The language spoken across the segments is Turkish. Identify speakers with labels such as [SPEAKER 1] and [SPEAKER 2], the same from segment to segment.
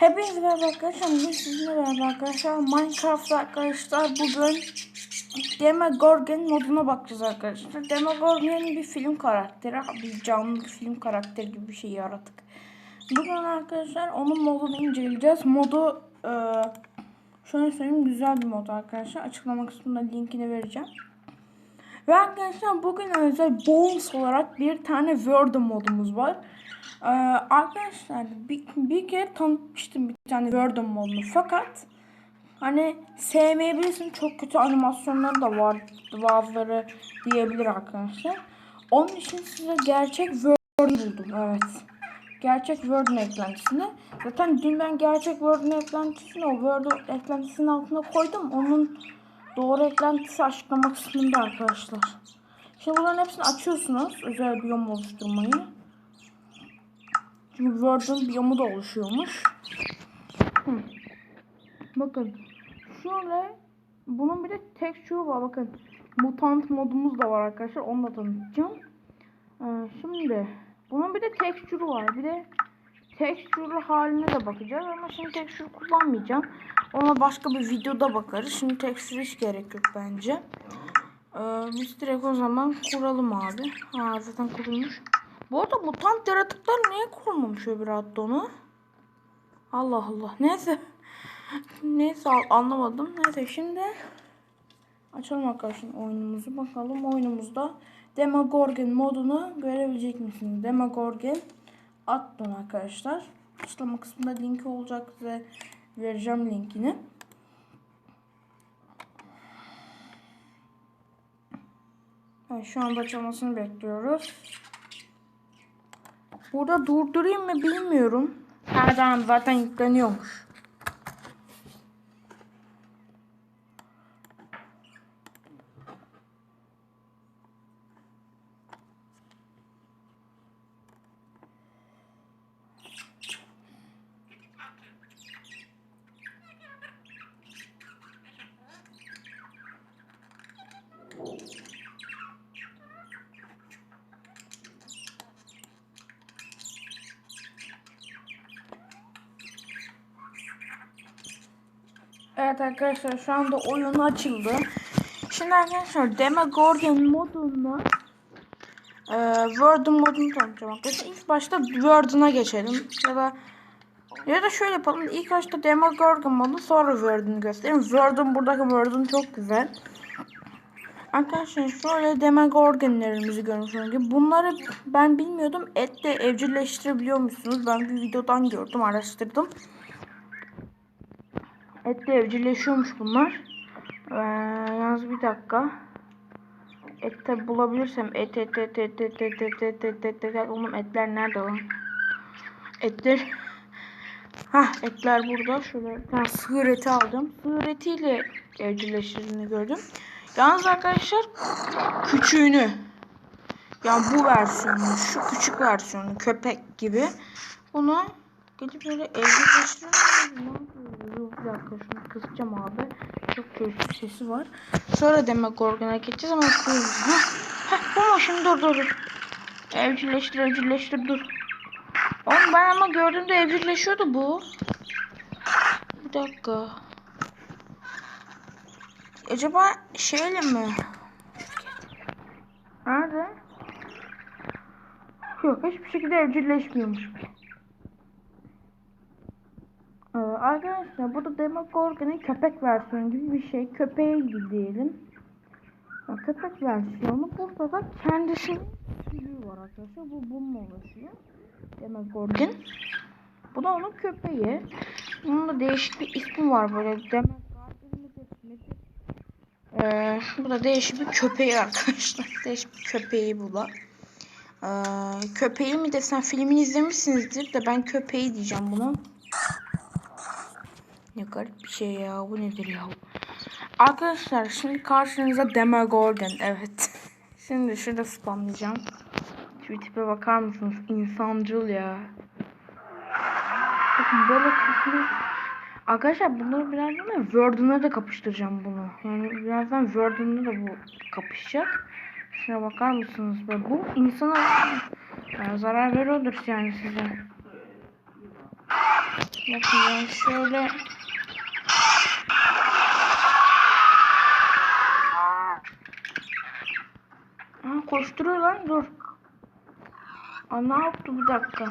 [SPEAKER 1] Hepinize merhaba arkadaşlar. Bugün sizinle beraber arkadaşlar Minecraft arkadaşlar bugün Demogorgon moduna bakacağız arkadaşlar. Demogorgon bir film karakteri, bir canlı film karakteri gibi bir şey yaratık. Bugün arkadaşlar onun modunu inceleyeceğiz. Modu e, şöyle söyleyeyim güzel bir mod arkadaşlar. Açıklama kısmında linkini vereceğim. Ve arkadaşlar bugün özel bonus olarak bir tane Word modumuz var. Ee, arkadaşlar bir, bir kere tanıtmıştım bir tane Word modunu fakat hani sevmeyebilirsin çok kötü animasyonları da var bazıları diyebilir arkadaşlar. Onun için size gerçek Word buldum evet. Gerçek Word'un eklentisini. Zaten dün ben gerçek Word'un eklentisini o Word eklentisinin altına koydum. Onun doğru eklentisi açıklama kısmında arkadaşlar. Şimdi bunların hepsini açıyorsunuz. Özel biyom oluşturmayı. Çünkü Word'un biyomu da oluşuyormuş. Bakın. Şöyle bunun bir de texture var. Bakın. Mutant modumuz da var arkadaşlar. Onu da tanıtacağım. Ee, şimdi bunun bir de texture'u var. Bir de texture haline de bakacağız ama şimdi texture kullanmayacağım. Ona başka bir videoda bakarız. Şimdi texture hiç gerek yok bence. Ee, biz direkt o zaman kuralım abi. Ha zaten kurulmuş. Bu arada mutant yaratıklar niye kurulmamış öbür hatta onu? Allah Allah. Neyse. Neyse anlamadım. Neyse şimdi açalım arkadaşlar oyunumuzu. Bakalım oyunumuzda Demogorgon modunu görebilecek misiniz? Demogorgon attım arkadaşlar. Açıklama kısmında linki olacak size vereceğim linkini. Evet, şu anda açılmasını bekliyoruz. Burada durdurayım mı bilmiyorum. Zaman zaten yükleniyormuş. Evet arkadaşlar şu anda oyun açıldı. Şimdi arkadaşlar Demogorgon modunda e, Word'un modunu tanıtacağım arkadaşlar. İlk başta Word'una geçelim. Ya da ya da şöyle yapalım. İlk başta Demogorgon modu sonra Word'unu göstereyim. Word'un buradaki Word'un çok güzel. Arkadaşlar şöyle Demogorgon'lerimizi görmüş gibi. Bunları ben bilmiyordum. Ette evcilleştirebiliyormuşsunuz. Ben bir videodan gördüm, araştırdım. Etle evcilleşiyormuş bunlar. Ee, yalnız bir dakika. Ette bulabilirsem et et et et et et et et et et et oğlum etler nerede lan? Etler Ha etler burada. Şöyle ben sığır eti aldım. Sığır etiyle evcilleştirdiğini gördüm. Yalnız arkadaşlar küçüğünü yani bu versiyonu şu küçük versiyonu köpek gibi bunu gidip böyle evcilleştirelim. Bir dakika şunu kısacağım abi. Çok kötü sesi var. Sonra demek organa geçeceğiz ama kıyız. Heh, heh, bu mu şimdi dur dur dur. Evcilleştir evcilleştir dur. Oğlum ben ama gördüğümde evcilleşiyordu bu. Bir dakika. Acaba şeyle mi? Nerede? Yok hiçbir şekilde evcilleşmiyormuş. Ee, arkadaşlar burada Demogorgon'un köpek versiyonu gibi bir şey. Köpeğe diyelim. Ya, köpek versiyonu. Burada da kendisinin tüyü var arkadaşlar. Bu bununla ulaşıyor. Demogorgon. Bu da onun köpeği. Bunun da değişik bir ismi var böyle. Demogorgon ee, bu da değişik bir köpeği arkadaşlar. Değişik bir köpeği bu da. Ee, köpeği mi desem filmini izlemişsinizdir de ben köpeği diyeceğim buna. Ne garip bir şey ya. Bu nedir ya? Arkadaşlar şimdi karşınıza Demogorgon. Evet. Şimdi şurada spamlayacağım. Şu tipe bakar mısınız? İnsancıl ya. Bakın böyle kötü. Arkadaşlar bunları birazdan da Word'una da kapıştıracağım bunu. Yani birazdan Word'una da bu kapışacak. Şuna bakar mısınız? Be? Bu insana yani zarar veriyordur yani size. Bakın ben şöyle Ha, koşturuyor lan dur. Aa, ne yaptı bir dakika.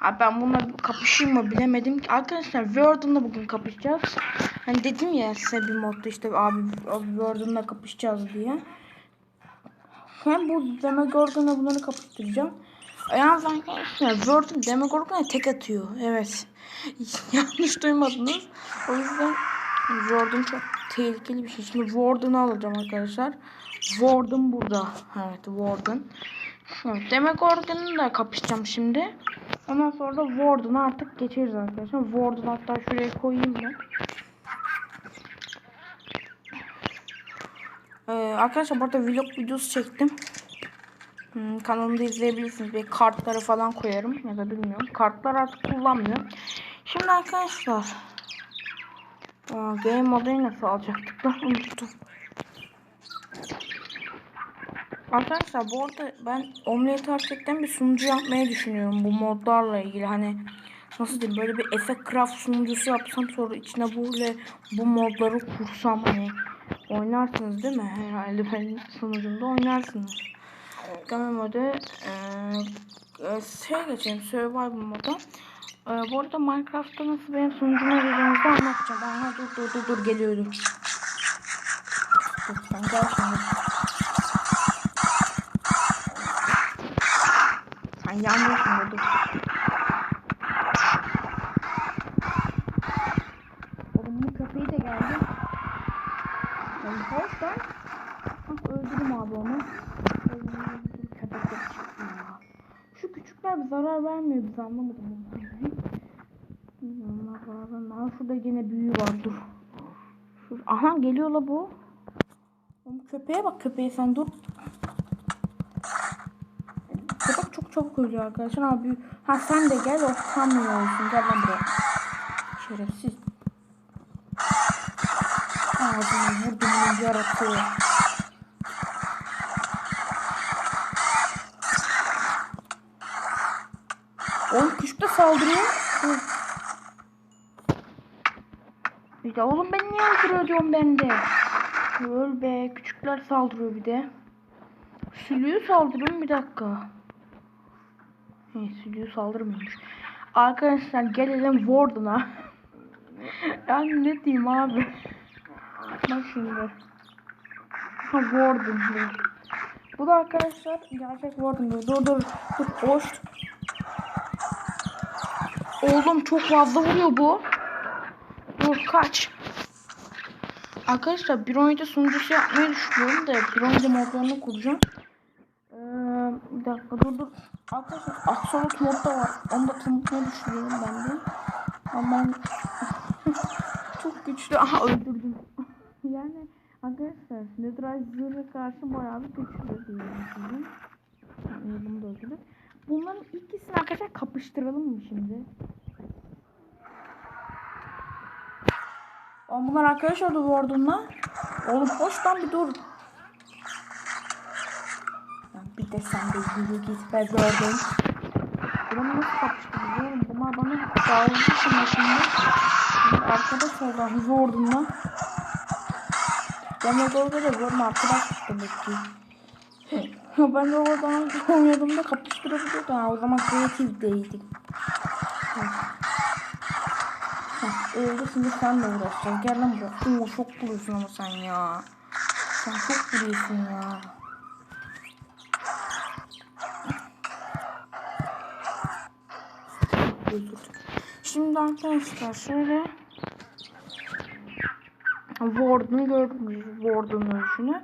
[SPEAKER 1] Abi ben bununla kapışayım mı bilemedim ki. Arkadaşlar Warden'la bugün kapışacağız. Hani dedim ya size bir modda işte abi, abi Warden'la kapışacağız diye. Hem bu Demogorgon'la bunları kapıştıracağım. Yalnız arkadaşlar Warden Demogorgon'a tek atıyor. Evet. Yanlış duymadınız. O yüzden Warden çok tehlikeli bir şey. Şimdi Warden'ı alacağım arkadaşlar. Warden burada. Evet Warden. Evet, Demogorgon'la da kapışacağım şimdi. Ondan sonra da Warden'a artık geçeriz arkadaşlar. Warden hatta şuraya koyayım ben. Ee, arkadaşlar burada vlog videosu çektim. Hmm, kanalımda izleyebilirsiniz. Bir kartları falan koyarım ya da bilmiyorum. Kartlar artık kullanmıyorum. Şimdi arkadaşlar Aa, game modayı nasıl alacaktık lan unuttum. Arkadaşlar bu arada ben Omelette Architect'ten bir sunucu yapmayı düşünüyorum bu modlarla ilgili. Hani nasıl diyeyim böyle bir Effect Craft sunucusu yapsam sonra içine böyle bu modları kursam hani oynarsınız değil mi? Herhalde benim sunucumda oynarsınız. Game modu e, şey geçelim Survival moda. E, bu arada Minecraft'ta nasıl benim sunucuma gireceğinizi de anlatacağım. Aha dur dur dur dur geliyorum. Sen gel şimdi. Sen yanmıyorsun da dur. Oğlum bu köpeği de geldi. Oğlum hoş lan. Ah öldürdüm abi onu. Köpekler çıktı ya. Şu küçükler zarar vermiyor bize anlamadım. Allah Allah. Allah şurada yine büyü var dur. Şur Aha geliyor la bu. Oğlum köpeğe bak köpeğe sen dur. Köpek çok çabuk ölüyor arkadaşlar büyü... Ha sen de gel o sanmıyor olsun. Gel lan buraya. Şerefsiz. Ağzını vurdum yaratığı. Oğlum küçük de saldırıyor. Dur. Bir de oğlum beni niye öldürüyor diyorum ben de. Öl küçükler saldırıyor bir de. Sülüğü saldırıyor bir dakika. He, sülüğü saldırmıyormuş. Arkadaşlar gelelim Warden'a. yani ne diyeyim abi. Bak şimdi. Ha Warden. Bu da arkadaşlar gerçek Warden. Dur dur dur. Dur hoş. Oğlum çok fazla vuruyor bu. Dur kaç. Arkadaşlar bir oyunda sunucusu yapmayı düşünüyorum da bir oyunda modlarını kuracağım. Ee, bir dakika dur dur. Arkadaşlar Axolot mod da var. Onu da tanıtmayı düşünüyorum ben de. Ama ben çok güçlü. Aha öldürdüm. yani arkadaşlar Netherite karşı bayağı bir güçlü diyorum şimdi. Yani bunu da öldürdük. Bunların ikisini arkadaşlar kapıştıralım mı şimdi? Oğlum bunlar arkadaş oldu Warden'la. Oğlum hoş lan bir dur. Lan bir de sen de yürü git be Warden. Bunu nasıl kapıştırıyorum? Bunlar bana dağıldı şimdi şimdi. Şimdi arkadaş oldu Warden'la. Demogorgon'da da Warden arkadaş demek ki. ben de oradan oynadığımda kapıştırabiliyordum. O zaman kreatif değildik. Öyle şimdi sen de uğraşacaksın. Gel lan buraya. Oo çok vuruyorsun ama sen ya. Sen çok vuruyorsun ya. Şimdi arkadaşlar şöyle Warden'ı gördünüz. Warden ölüşünü.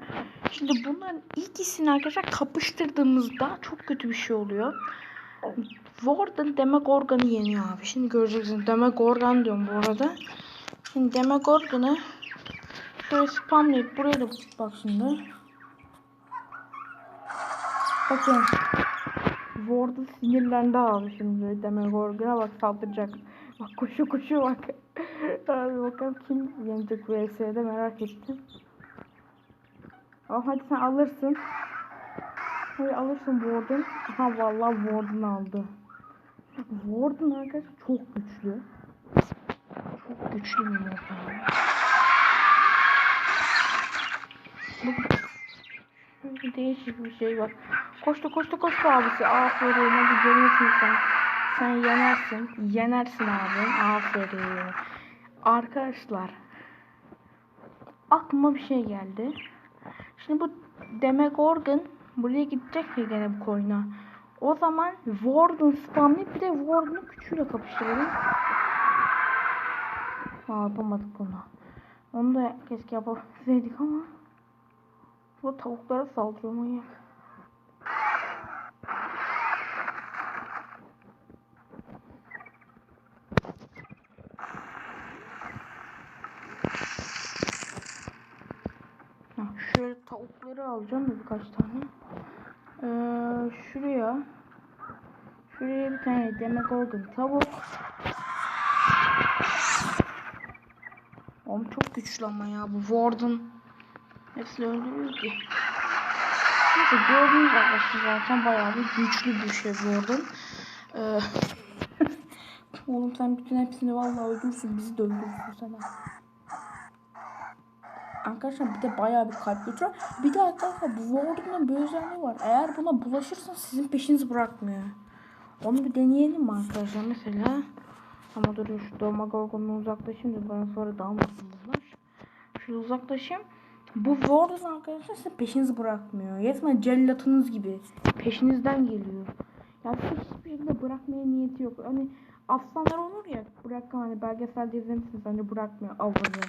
[SPEAKER 1] Şimdi bunların ikisini arkadaşlar kapıştırdığımızda çok kötü bir şey oluyor. Warden Demogorgon'u yeniyor abi. Şimdi göreceksiniz. Demogorgon diyorum bu arada. Şimdi Demogorgon'u şöyle spamlayıp buraya da bak şimdi. Bakın. Warden sinirlendi abi şimdi. Demogorgon'a bak saldıracak. Bak koşu koşu bak. Abi bakalım kim yenecek VS'de merak ettim. Oh, hadi sen alırsın. Hadi alırsın Warden. Ha vallahi Warden aldı. Warden arkadaşlar çok güçlü. Çok güçlü bir mod. Bakın. Şöyle değişik bir şey var. Koştu koştu koştu abisi. Aferin hadi görüyorsun sen. Sen yenersin. Yenersin abi. Aferin. Arkadaşlar. Aklıma bir şey geldi. Şimdi bu Demogorgon buraya gidecek ya gene bu koyuna. O zaman Warden spamlayıp bir de Warden'ı küçüğüyle kapıştıralım. Aa, yapamadık bunu. Onu da keşke yapabilseydik ama. Bu tavuklara saldırıyor manyak. Şöyle tavukları alacağım da birkaç tane. Ee, şuraya şuraya bir tane Demogorgon tavuk. Oğlum çok güçlü ama ya bu Warden. Hepsini öldürüyor ki. Neyse gördüğünüz arkadaşlar zaten bayağı bir güçlü bir şey Warden. Ee, Oğlum sen bütün hepsini vallahi öldürürsün bizi de öldürürsün sana. Arkadaşlar bir de bayağı bir kalp götürüyor. Bir de arkadaşlar bu Warden'ın bir özelliği var. Eğer buna bulaşırsan sizin peşinizi bırakmıyor. Onu bir deneyelim mi arkadaşlar mesela? Ama dur şu Demogorgon'dan uzaklaşayım da bana sonra dalmasın bunlar. Şöyle uzaklaşayım. Bu Warden arkadaşlar size peşinizi bırakmıyor. Resmen cellatınız gibi. Peşinizden geliyor. Yani sizi hiçbir şekilde bırakmaya niyeti yok. Hani aslanlar olur ya bırakma hani belgeselde izlemişsiniz hani bırakmıyor avını.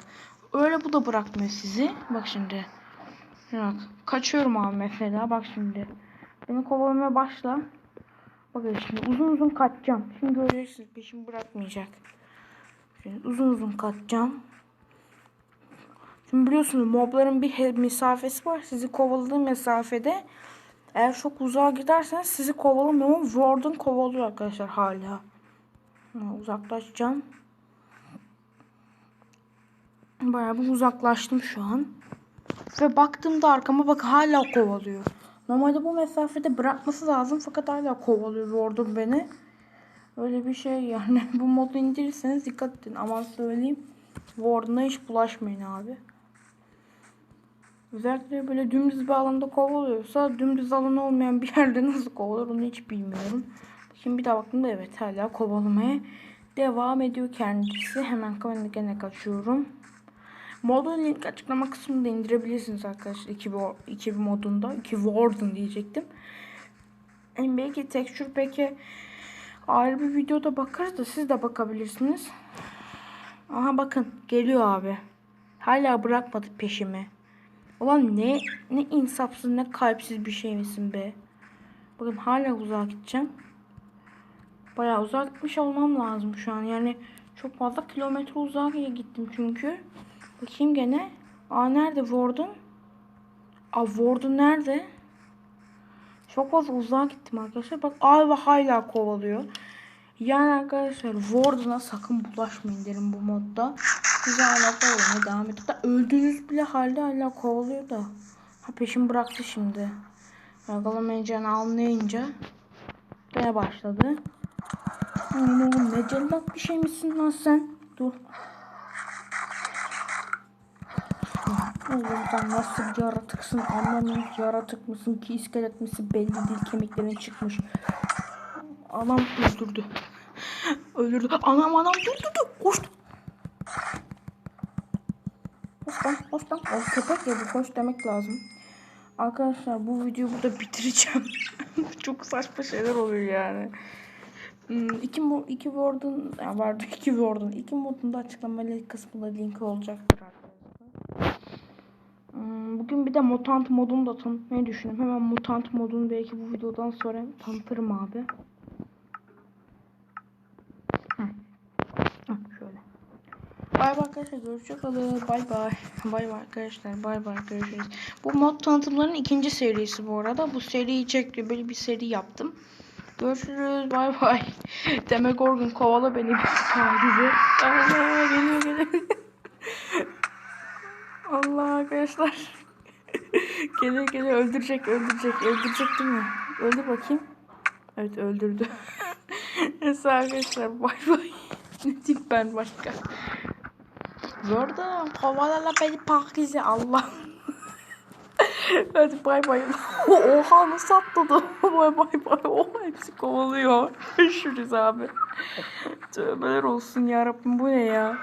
[SPEAKER 1] Öyle bu da bırakmıyor sizi. Bak şimdi. Bak. Kaçıyorum abi mesela. Bak şimdi. Beni kovalamaya başla. Bakın şimdi uzun uzun kaçacağım. Şimdi göreceksiniz peşimi bırakmayacak. Şimdi uzun uzun kaçacağım. Şimdi biliyorsunuz mobların bir mesafesi var. Sizi kovaladığı mesafede eğer çok uzağa giderseniz sizi kovalamıyor ama Warden kovalıyor arkadaşlar hala. Ha, uzaklaşacağım. Bayağı bir uzaklaştım şu an. Ve baktığımda arkama bak hala kovalıyor. Normalde bu mesafede bırakması lazım fakat hala kovalıyor Warden beni. Öyle bir şey yani. Bu modu indirirseniz dikkat edin. Aman söyleyeyim. Warden'a hiç bulaşmayın abi. Özellikle böyle dümdüz bir alanda kovalıyorsa dümdüz alan olmayan bir yerde nasıl kovalar onu hiç bilmiyorum. Şimdi bir daha baktığımda evet hala kovalamaya devam ediyor kendisi. Hemen kamerayı gene kaçıyorum. Modun link açıklama kısmında indirebilirsiniz arkadaşlar 2 2 modunda. 2 Warden diyecektim. Yani belki texture peki ayrı bir videoda bakarız da siz de bakabilirsiniz. Aha bakın geliyor abi. Hala bırakmadı peşimi. Ulan ne ne insafsız ne kalpsiz bir şey misin be. Bakın hala uzağa gideceğim. Bayağı uzağa gitmiş olmam lazım şu an. Yani çok fazla kilometre uzağa gittim çünkü. Bakayım gene. Aa nerede Warden? Aa Warden nerede? Çok fazla uzağa gittim arkadaşlar. Bak aa hala kovalıyor. Yani arkadaşlar Warden'a sakın bulaşmayın derim bu modda. Size hala kovalamaya devam ediyor da öldüğünüz bile halde hala kovalıyor da. Ha peşim bıraktı şimdi. Yakalamayacağını anlayınca gene başladı. Oğlum ne cellat bir şey misin lan sen? Dur. Sen nasıl bir yaratıksın anlamıyorum yaratık mısın ki iskelet misin belli değil kemiklerin çıkmış. Anam öldürdü. Öldürdü. Anam anam dur dur dur koştu. Koş lan koş lan. O köpek ya bu koş demek lazım. Arkadaşlar bu videoyu burada bitireceğim. Çok saçma şeyler oluyor yani. Hmm, iki, iki Word'un yani vardı iki Word'un iki modunda açıklamalı kısmında linki olacaktır arkadaşlar. Bir de mutant modunu da tanıtmayı düşünüyorum. Hemen mutant modunu belki bu videodan sonra tanıtırım abi. Bay bay arkadaşlar görüşürüz. Bay bay. Bay bay arkadaşlar. Bay bay görüşürüz. Bu mod tanıtımların ikinci serisi bu arada. Bu seriyi çekti. Böyle bir seri yaptım. Görüşürüz. Bay bay. Demogorgon kovala beni. Tacize. Allah. Allah arkadaşlar. Geliyor geliyor öldürecek öldürecek öldürecek değil mi? Öldür bakayım. Evet öldürdü. Neyse arkadaşlar bay bay. ne diyeyim ben başka? Gördüm. Kovalala beni Pakize Allah. Hadi bay bay. Oha nasıl atladı? bay bay bay. Oha hepsi kovalıyor. Görüşürüz abi. Tövbeler olsun ya Rabbim bu ne ya?